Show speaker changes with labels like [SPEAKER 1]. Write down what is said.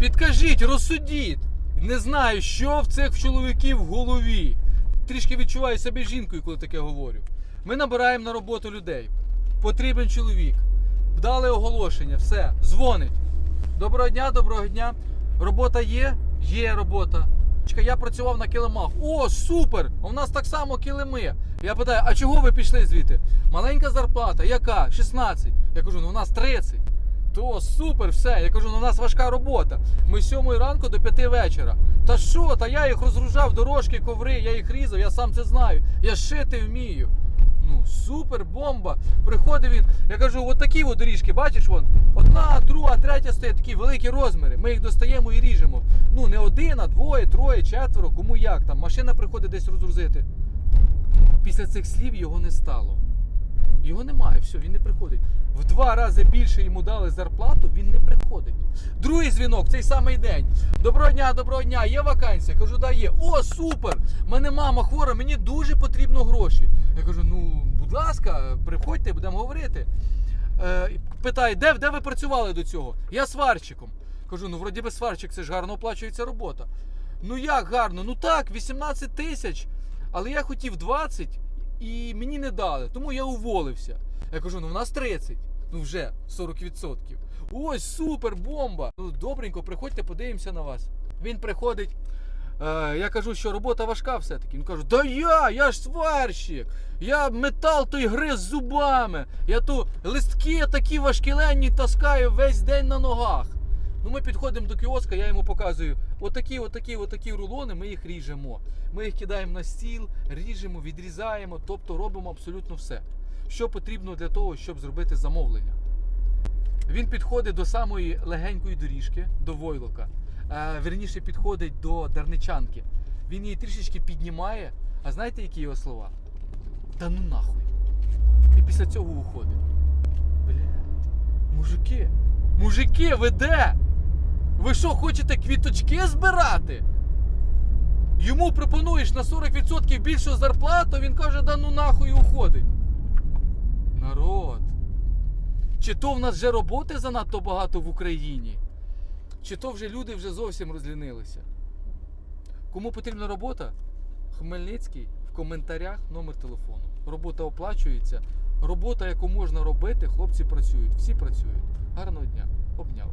[SPEAKER 1] Підкажіть, розсудіть. Не знаю, що в цих чоловіків в голові. Трішки відчуваю себе жінкою, коли таке говорю. Ми набираємо на роботу людей. Потрібен чоловік. Дали оголошення, все, дзвонить. Доброго дня, доброго дня. Робота є? Є робота. Я працював на килимах. О, супер! У нас так само килими. Я питаю, а чого ви пішли звідти? Маленька зарплата, яка? 16. Я кажу, ну у нас 30. То супер, все. Я кажу, ну у нас важка робота. Ми з 7 ранку до 5 вечора. Та що? Та я їх розгружав, дорожки, коври, я їх різав, я сам це знаю. Я шити вмію. Ну, супер, бомба. Приходив він. Я кажу, от такі от доріжки, бачиш вон? Одна, друга, третя стоять такі великі розміри. Ми їх достаємо і ріжемо. Ну, не один, а двоє, троє, четверо, кому як там. Машина приходить десь розгрузити. Після цих слів його не стало. Його немає, все, він не приходить. В два рази більше йому дали зарплату, він не приходить. Другий дзвінок, цей самий день. Доброго дня, доброго дня, є вакансія? Кажу, да є. О, супер! Мене мама хвора, мені дуже потрібно гроші. Я кажу, ну, будь ласка, приходьте, будемо говорити. Е, питає, де, де ви працювали до цього? Я сварщиком. Кажу, ну вроді би сварщик, це ж гарно оплачується робота. Ну як гарно? Ну так, 18 тисяч. Але я хотів 20 і мені не дали, тому я уволився. Я кажу, ну в нас 30, ну вже 40%. Ось супер, бомба! Ну добренько, приходьте, подивимося на вас. Він приходить. Е, я кажу, що робота важка все-таки. Він каже, да я, я ж сварщик. Я метал той гриз зубами. Я то листки такі важкіленні таскаю весь день на ногах. Ну ми підходимо до кіоска, я йому показую отакі, отакі, отакі рулони, ми їх ріжемо. Ми їх кидаємо на стіл, ріжемо, відрізаємо, тобто робимо абсолютно все. Що потрібно для того, щоб зробити замовлення. Він підходить до самої легенької доріжки, до войлока. Е, верніше підходить до дарничанки. Він її трішечки піднімає. А знаєте, які його слова? Та ну нахуй. І після цього уходить. Блядь, мужики, мужики, ви де? Ви що, хочете квіточки збирати? Йому пропонуєш на 40% більшу зарплату, він каже, да ну нахуй уходить. Народ. Чи то в нас вже роботи занадто багато в Україні, чи то вже люди вже зовсім розлінилися. Кому потрібна робота? Хмельницький в коментарях номер телефону. Робота оплачується. Робота, яку можна робити, хлопці працюють. Всі працюють. Гарного дня. Обняв.